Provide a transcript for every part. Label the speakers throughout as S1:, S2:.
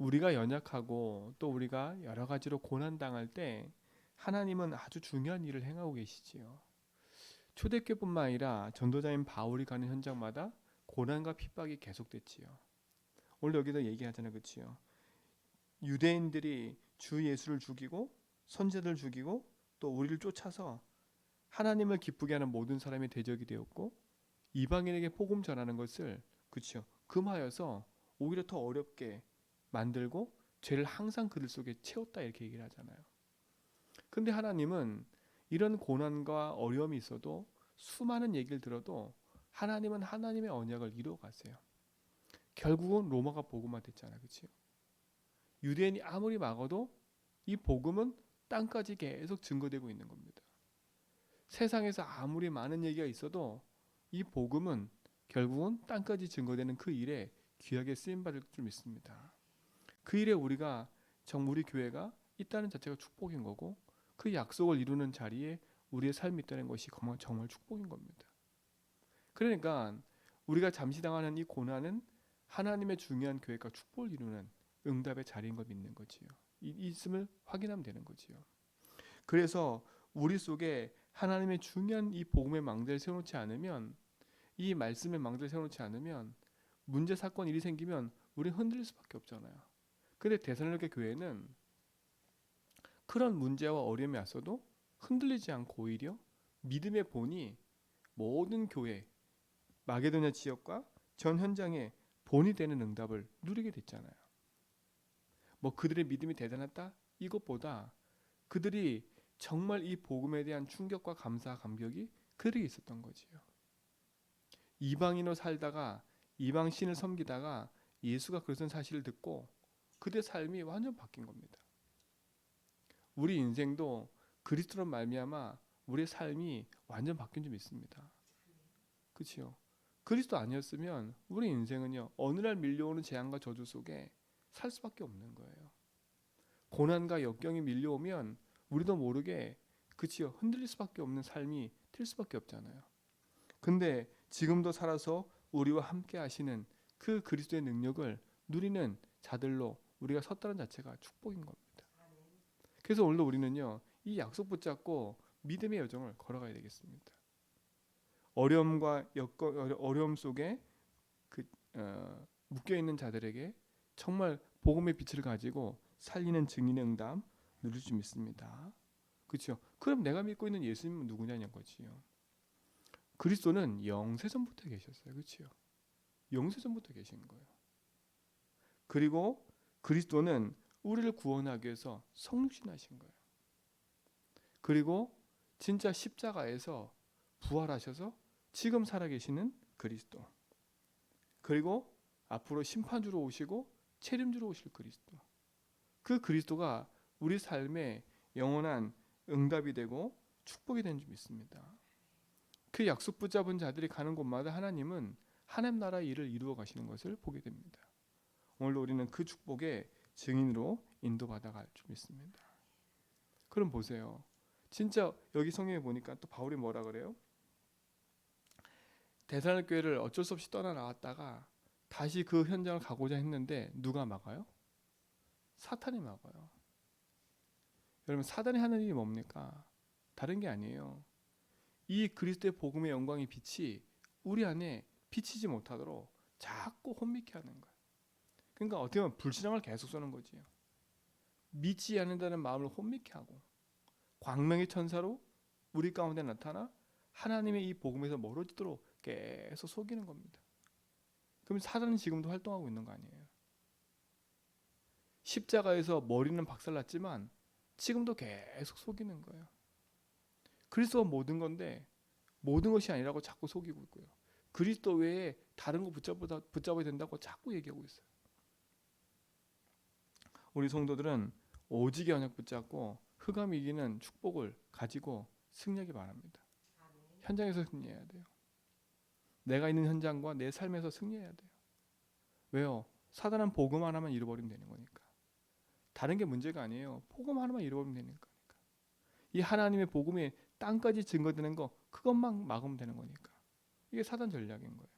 S1: 우리가 연약하고 또 우리가 여러 가지로 고난 당할 때 하나님은 아주 중요한 일을 행하고 계시지요. 초대교뿐만 아니라 전도자인 바울이 가는 현장마다 고난과 핍박이 계속됐지요. 오늘 여기서 얘기하잖아요, 그렇지요? 유대인들이 주 예수를 죽이고 선제들 죽이고 또 우리를 쫓아서 하나님을 기쁘게 하는 모든 사람이 대적이 되었고 이방인에게 복음 전하는 것을 그렇죠. 금하여서 오히려 더 어렵게 만들고 죄를 항상 그들 속에 채웠다 이렇게 얘기를 하잖아요. 근데 하나님은 이런 고난과 어려움이 있어도 수많은 얘기를 들어도 하나님은 하나님의 언약을 이루어 가세요. 결국은 로마가 복음화 됐잖아요. 그렇죠? 유대인이 아무리 막아도 이 복음은 땅까지 계속 증거되고 있는 겁니다. 세상에서 아무리 많은 얘기가 있어도 이 복음은 결국은 땅까지 증거되는 그 일에 귀하게 쓰임 받을 줄 믿습니다. 그 일에 우리가 정 우리 교회가 있다는 자체가 축복인 거고 그 약속을 이루는 자리에 우리의 삶이 있다는 것이 정말 축복인 겁니다. 그러니까 우리가 잠시 당하는 이 고난은 하나님의 중요한 계획과 축복을 이루는 응답의 자리인 걸 믿는 거지요. 이 있음을 확인하면 되는 거지요. 그래서 우리 속에 하나님의 중요한 이 복음의 망대를 세워놓지 않으면 이 말씀의 망대를 세워놓지 않으면 문제 사건 일이 생기면 우리 흔들릴 수밖에 없잖아요. 근데 대선로교 교회는 그런 문제와 어려움이 왔어도 흔들리지 않고 오히려 믿음의 본이 모든 교회 마게도냐 지역과 전 현장에 본이 되는 응답을 누리게 됐잖아요. 뭐 그들의 믿음이 대단했다 이것보다 그들이 정말 이 복음에 대한 충격과 감사 감격이 그들이 있었던 거지요. 이방인으로 살다가 이방 신을 섬기다가 예수가 그것은 사실을 듣고 그들의 삶이 완전 바뀐 겁니다. 우리 인생도 그리스도로 말미암아 우리의 삶이 완전 바뀐 점 있습니다. 그렇죠? 그리스도 아니었으면 우리 인생은요 어느 날 밀려오는 재앙과 저주 속에 살 수밖에 없는 거예요. 고난과 역경이 밀려오면 우리도 모르게 그치요 흔들릴 수밖에 없는 삶이 될 수밖에 없잖아요. 근데 지금도 살아서 우리와 함께 하시는 그 그리스도의 능력을 누리는 자들로 우리가 섰다는 자체가 축복인 겁니다. 그래서 오늘도 우리는요 이 약속 붙잡고 믿음의 여정을 걸어가야 되겠습니다. 어려움과 여건, 어려움 속에 그 어, 묶여 있는 자들에게 정말 복음의 빛을 가지고 살리는 증인의 응답 누릴 수 있습니다. 그렇죠? 그럼 내가 믿고 있는 예수님은 누구냐는 거지요. 그리스도는 영세전부터 계셨어요. 그렇죠? 영세전부터 계신 거예요. 그리고 그리스도는 우리를 구원하기 위해서 성육신하신 거예요. 그리고 진짜 십자가에서 부활하셔서 지금 살아계시는 그리스도. 그리고 앞으로 심판주로 오시고 책임주로 오실 그리스도. 그 그리스도가 우리 삶의 영원한 응답이 되고 축복이 된 줄 믿습니다. 그 약속 붙잡은 자들이 가는 곳마다 하나님은 하나님 나라 일을 이루어 가시는 것을 보게 됩니다. 오늘도 우리는 그 축복의 증인으로 인도받아 갈 줄 믿습니다. 그럼 보세요. 진짜 여기 성경에 보니까 또 바울이 뭐라 그래요? 대사할 교회를 어쩔 수 없이 떠나 나왔다가 다시 그 현장을 가고자 했는데 누가 막아요? 사탄이 막아요. 여러분 사단이 하는 일이 뭡니까? 다른 게 아니에요. 이 그리스도의 복음의 영광의 빛이 우리 안에 비치지 못하도록 자꾸 혼미케 하는 거예요. 그러니까 어떻게 보면 불신앙을 계속 쏘는 거지요. 믿지 않는다는 마음을 혼미케 하고 광명의 천사로 우리 가운데 나타나 하나님의 이 복음에서 멀어지도록 계속 속이는 겁니다. 그럼 사단은 지금도 활동하고 있는 거 아니에요? 십자가에서 머리는 박살났지만 지금도 계속 속이는 거예요. 그리스도가 모든 건데 모든 것이 아니라고 자꾸 속이고 있고요. 그리스도 외에 다른 거 붙잡아, 붙잡아야 된다고 자꾸 얘기하고 있어요. 우리 성도들은 오직의 언약 붙잡고 흑암 이기는 축복을 가지고 승리하기 바랍니다. 현장에서 승리해야 돼요. 내가 있는 현장과 내 삶에서 승리해야 돼요. 왜요? 사단은 복음 하나만 잃어버리면 되는 거니까. 다른 게 문제가 아니에요. 복음 하나만 잃어버리면 되는 거니까. 이 하나님의 복음이 땅까지 증거되는 거 그것만 막으면 되는 거니까. 이게 사단 전략인 거예요.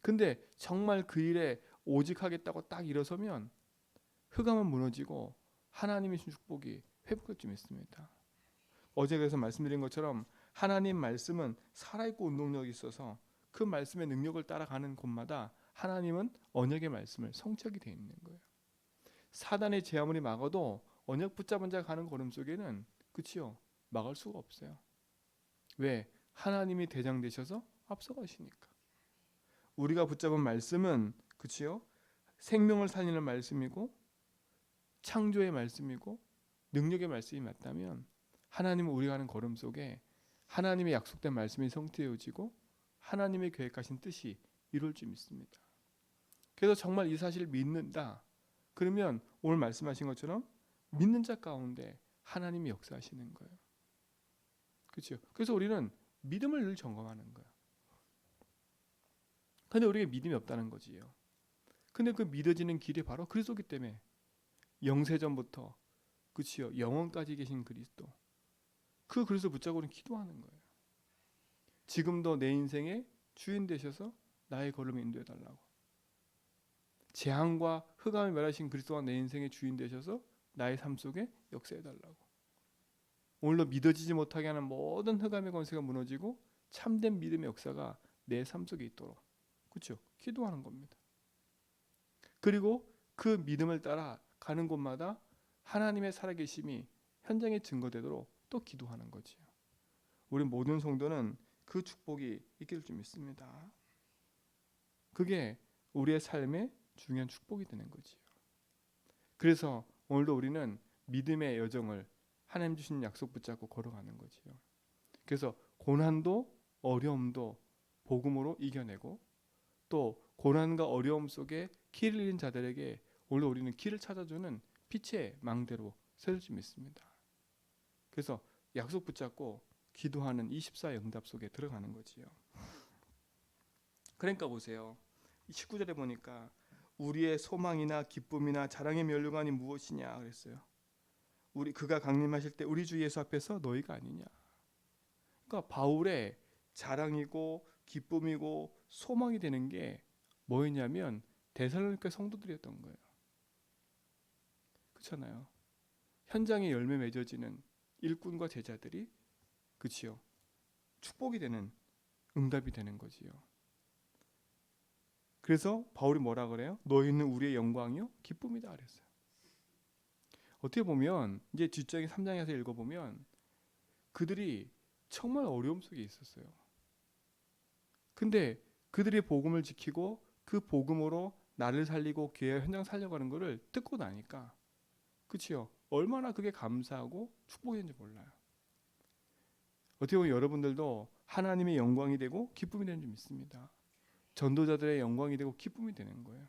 S1: 근데 정말 그 일에 오직 하겠다고 딱 일어서면 흑암은 무너지고 하나님의 축복이 회복될 줄 믿습니다. 어제 그래서 말씀드린 것처럼 하나님 말씀은 살아있고 운동력이 있어서 그 말씀의 능력을 따라가는 곳마다 하나님은 언약의 말씀을 성취하게 돼 있는 거예요. 사단의 제 아무리 막아도 언약 붙잡은 자 가는 걸음 속에는 그치요 막을 수가 없어요. 왜 하나님이 대장 되셔서 앞서가시니까. 우리가 붙잡은 말씀은 그치요 생명을 살리는 말씀이고 창조의 말씀이고 능력의 말씀이 맞다면 하나님은 우리가 하는 걸음 속에 하나님의 약속된 말씀이 성취되어지고 하나님의 계획하신 뜻이 이룰 줄 믿습니다. 그래서 정말 이 사실을 믿는다. 그러면 오늘 말씀하신 것처럼 믿는 자 가운데 하나님이 역사하시는 거예요. 그렇죠? 그래서 우리는 믿음을 늘 점검하는 거예요. 근데 우리가 믿음이 없다는 거지요. 근데 그 믿어지는 길이 바로 그리스도기 때문에 영세전부터 그치요 영원까지 계신 그리스도 그 그리스도 붙잡고 우리는 기도하는 거예요. 지금도 내 인생의 주인 되셔서 나의 걸음을 인도해 달라고. 재앙과 흑암을 멸하신 그리스도가 내 인생의 주인 되셔서 나의 삶 속에 역사해 달라고. 오늘도 믿어지지 못하게 하는 모든 흑암의 권세가 무너지고 참된 믿음의 역사가 내 삶 속에 있도록 그렇죠? 기도하는 겁니다. 그리고 그 믿음을 따라 가는 곳마다 하나님의 살아계심이 현장에 증거되도록 또 기도하는 거지요. 우리 모든 성도는 그 축복이 있길 줄 믿습니다. 그게 우리의 삶의 중요한 축복이 되는 거지요. 그래서 오늘도 우리는 믿음의 여정을 하나님 주신 약속 붙잡고 걸어가는 거지요. 그래서 고난도 어려움도 복음으로 이겨내고 또 고난과 어려움 속에 길을 잃은 자들에게 오늘 우리는 길을 찾아주는 빛의 망대로 세울 줄 믿습니다. 그래서 약속 붙잡고 기도하는 24 응답 속에 들어가는 거지요. 그러니까 보세요. 19절에 보니까 우리의 소망이나 기쁨이나 자랑의 면류관이 무엇이냐 그랬어요. 우리 그가 강림하실 때 우리 주 예수 앞에서 너희가 아니냐. 그러니까 바울의 자랑이고 기쁨이고 소망이 되는 게 뭐였냐면 데살로니가 성도들이었던 거예요. 그렇잖아요. 현장에 열매 맺어지는 일꾼과 제자들이 그치요. 축복이 되는 응답이 되는 거지요. 그래서 바울이 뭐라 그래요? 너희는 우리의 영광이요 기쁨이다 그랬어요. 어떻게 보면 이제 뒷장에 3장에서 읽어 보면 그들이 정말 어려움 속에 있었어요. 근데 그들이 복음을 지키고 그 복음으로 나를 살리고 교회 현장 살려가는 것을 듣고 나니까 그치요. 얼마나 그게 감사하고 축복인지 몰라요. 어떻게 보면 여러분들도 하나님의 영광이 되고 기쁨이 되는 줄 믿습니다. 전도자들의 영광이 되고 기쁨이 되는 거예요.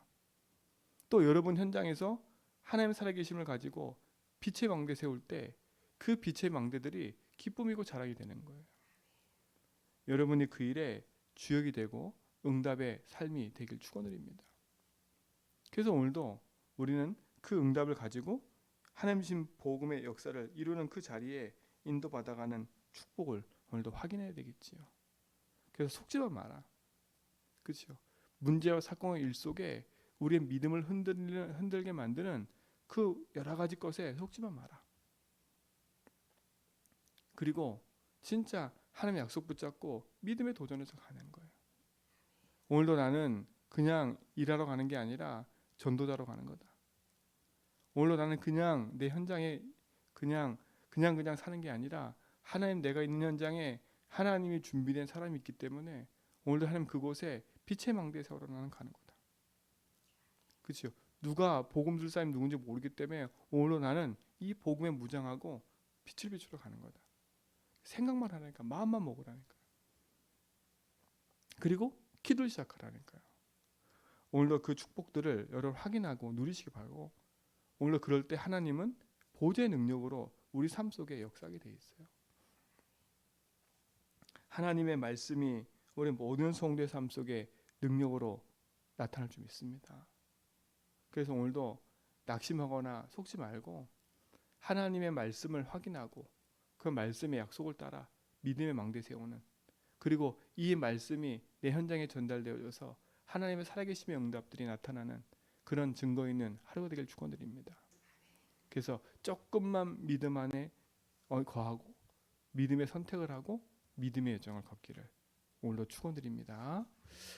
S1: 또 여러분 현장에서 하나님 살아계심을 가지고 빛의 망대 세울 때 그 빛의 망대들이 기쁨이고 자랑이 되는 거예요. 여러분이 그 일에 주역이 되고 응답의 삶이 되길 축원드립니다. 그래서 오늘도 우리는 그 응답을 가지고 하나님 신 복음의 역사를 이루는 그 자리에 인도받아가는 축복을 오늘도 확인해야 되겠지요. 그래서 속지만 마라. 그렇죠. 문제와 사건의 일 속에 우리의 믿음을 흔들리는, 흔들게 만드는 그 여러 가지 것에 속지만 마라. 그리고 진짜 하나님의 약속 붙잡고 믿음의 도전에서 가는 거예요. 오늘도 나는 그냥 일하러 가는 게 아니라 전도자로 가는 거다. 오늘도 나는 그냥 내 현장에 그냥 그냥 그냥 사는 게 아니라 하나님 내가 있는 현장에 하나님이 준비된 사람이 있기 때문에 오늘도 하나님 그곳에 빛의 망대에 세우러 나는 가는 거다. 그렇죠? 누가 복음 줄 사람이 누군지 모르기 때문에 오늘도 나는 이 복음에 무장하고 빛을 비추러 가는 거다. 생각만 하니까 마음만 먹으라니까. 그리고 기도를 시작하라니까요. 오늘도 그 축복들을 여러분 확인하고 누리시기 바라고 오늘도 그럴 때 하나님은 보좌의 능력으로 우리 삶 속에 역사하게 돼 있어요. 하나님의 말씀이 우리 모든 성도의 삶 속에 능력으로 나타날 줄 믿습니다. 그래서 오늘도 낙심하거나 속지 말고 하나님의 말씀을 확인하고 그 말씀의 약속을 따라 믿음의 망대 세우는 그리고 이 말씀이 내 현장에 전달되어져서 하나님의 살아계심의 응답들이 나타나는 그런 증거 있는 하루가 되길 축원드립니다. 그래서 조금만 믿음 안에 어, 거하고 믿음의 선택을 하고 믿음의 여정을 걷기를 오늘도 축원드립니다.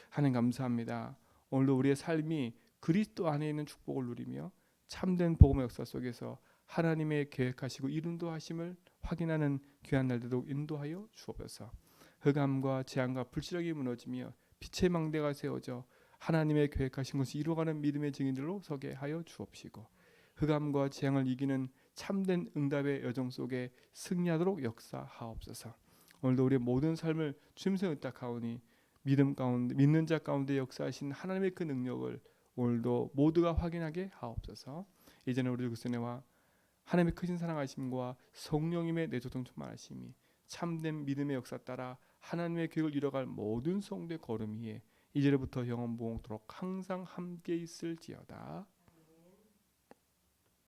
S1: 하나님 감사합니다. 오늘도 우리의 삶이 그리스도 안에 있는 축복을 누리며 참된 복음의 역사 속에서 하나님의 계획하시고 이룬도 하심을 확인하는 귀한 날들도 인도하여 주옵소서. 흑암과 재앙과 불시력이 무너지며 빛의 망대가 세워져 하나님의 계획하신 것이 이루어가는 믿음의 증인들로 서게 하여 주옵시고 흑암과 재앙을 이기는 참된 응답의 여정 속에 승리하도록 역사하옵소서. 오늘도 우리의 모든 삶을 주님께 의탁하오니 믿음 가운데 믿는 자 가운데 역사하신 하나님의 그 능력을 오늘도 모두가 확인하게 하옵소서. 이제는 우리 그리스도와 하나님의 크신 사랑하심과 성령님의 내조동 충만하심이 참된 믿음의 역사 따라 하나님의 계획을 이뤄갈 모든 성도의 걸음 위에 이제로부터 영원 보응토록 항상 함께 있을지어다.